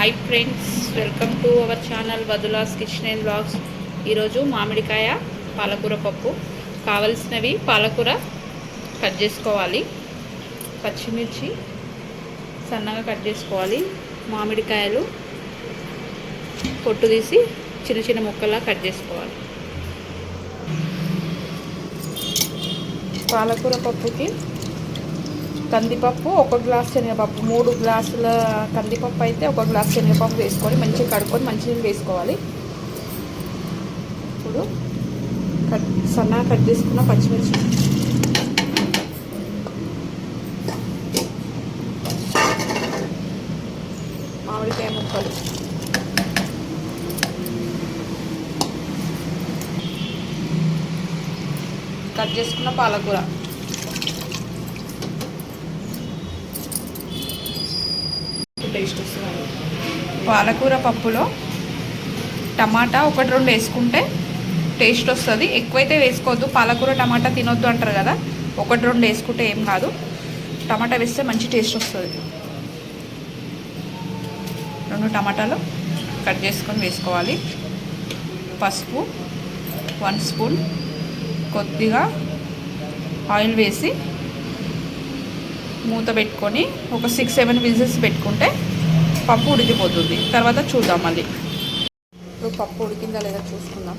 Hi friends welcome to our channel Vadulas kitchen and blogs ఈరోజు మామిడికాయ పాలకూర పప్పు. కావలసినవి పాలకూర కట్ చేసుకోవాలి. పచ్చిమిర్చి సన్నగా కట్ చేసుకోవాలి. మామిడికాయలు పొట్టు తీసి చిన్న చిన్న ముక్కలా కట్ చేసుకోవాలి. పాలకూర పప్పుకి కందిపప్పు ఒక గ్లాస్ శనగపప్పు మూడు గ్లాసుల కందిపప్పు అయితే ఒక గ్లాస్ శనగపప్పు వేసుకొని మంచిగా కడుక్కొని మంచినీళ్ళు వేసుకోవాలి. ఇప్పుడు కట్ సన్నగా కట్ చేసుకున్న పచ్చిమిర్చి. మామిడికాయ ముక్కలు. కట్ చేసుకున్న పాలకూర. టేస్ట్ పాలకూర పప్పులో టమాటా ఒకటి రెండు వేసుకుంటే టేస్ట్ వస్తుంది. ఎక్కువైతే వేసుకోవద్దు. పాలకూర టమాటా తినొద్దు అంటారు కదా. ఒకటి రెండు వేసుకుంటే ఏం కాదు. టమాటా వేస్తే మంచి టేస్ట్ వస్తుంది. రెండు టమాటాలు కట్ చేసుకొని వేసుకోవాలి. పసుపు వన్ స్పూన్. కొద్దిగా ఆయిల్ వేసి మూత పెట్టుకొని ఒక సిక్స్ సెవెన్ విజిల్స్ పెట్టుకుంటే పప్పు ఉడికిపోతుంది. తర్వాత చూద్దాం మళ్ళీ. ఇప్పుడు పప్పు ఉడికిందా లేదా చూసుకుందాం.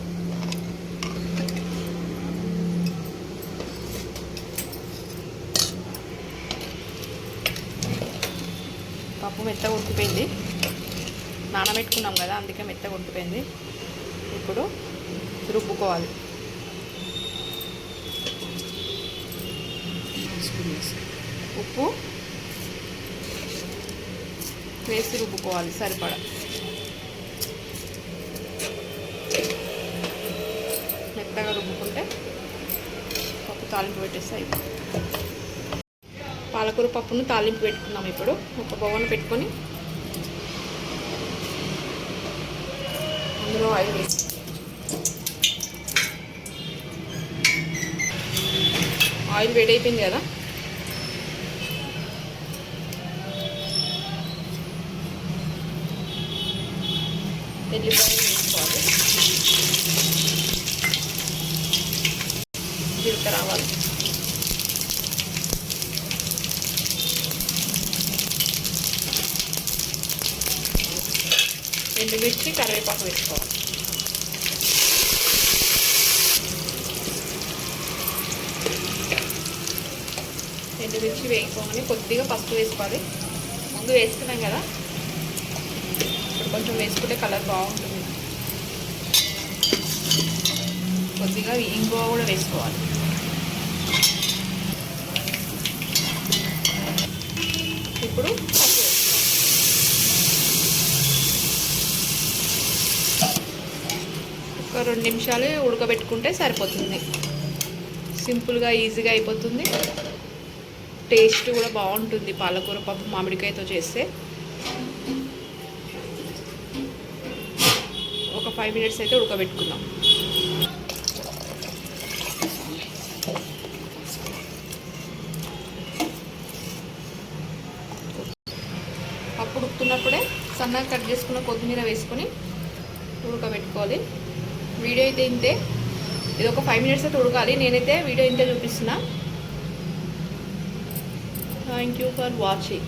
పప్పు మెత్తగా ఉడికిపోయింది. నానబెట్టుకున్నాం కదా అందుకే మెత్తగా ఉడికిపోయింది. ఇప్పుడు రుబ్బుకోవాలి. ఉప్పు వేసి రుబ్బుకోవాలి సరిపడా. మెత్తగా రుబ్బుకుంటే పప్పు తాలింపు పెట్టేస్తే అయిపోతుంది. పాలకూర పప్పును తాలింపు పెట్టుకున్నాం ఇప్పుడు. ఒక బొవ్వను పెట్టుకొని అందులో ఆయిల్ వేసి ఆయిల్ వేడైపోయింది కదా? ఎల్లిపాయలు వేసుకోవాలి జీలకర్ర రావాలి ఎండుమిర్చి కరివేపాకు వేసుకోవాలి ఎండుమిర్చి వేసుకోమని కొద్దిగా పసుపు వేసుకోవాలి. ముందు వేసుకున్నాం కదా. కొంచెం వేసుకుంటే కలర్ బాగుంటుంది. కొద్దిగా ఇంగువ కూడా వేసుకోవాలి. ఇప్పుడు ఒక రెండు నిమిషాలు ఉడకబెట్టుకుంటే సరిపోతుంది. సింపుల్గా ఈజీగా అయిపోతుంది. టేస్ట్ కూడా బాగుంటుంది. పాలకూర పప్పు మామిడికాయతో చేస్తే. ఫైవ్ మినిట్స్ అయితే ఉడకబెట్టుకుందాం. పప్పు ఉడుకుతున్నప్పుడే సన్నగా కట్ చేసుకున్న కొత్తిమీర వేసుకొని ఉడకబెట్టుకోవాలి. వీడియో అయితే ఇంతే. ఇది ఒక ఫైవ్ మినిట్స్ అయితే ఉడకాలి. నేనైతే వీడియో ఇంతే చూపిస్తున్నా. Thank you for watching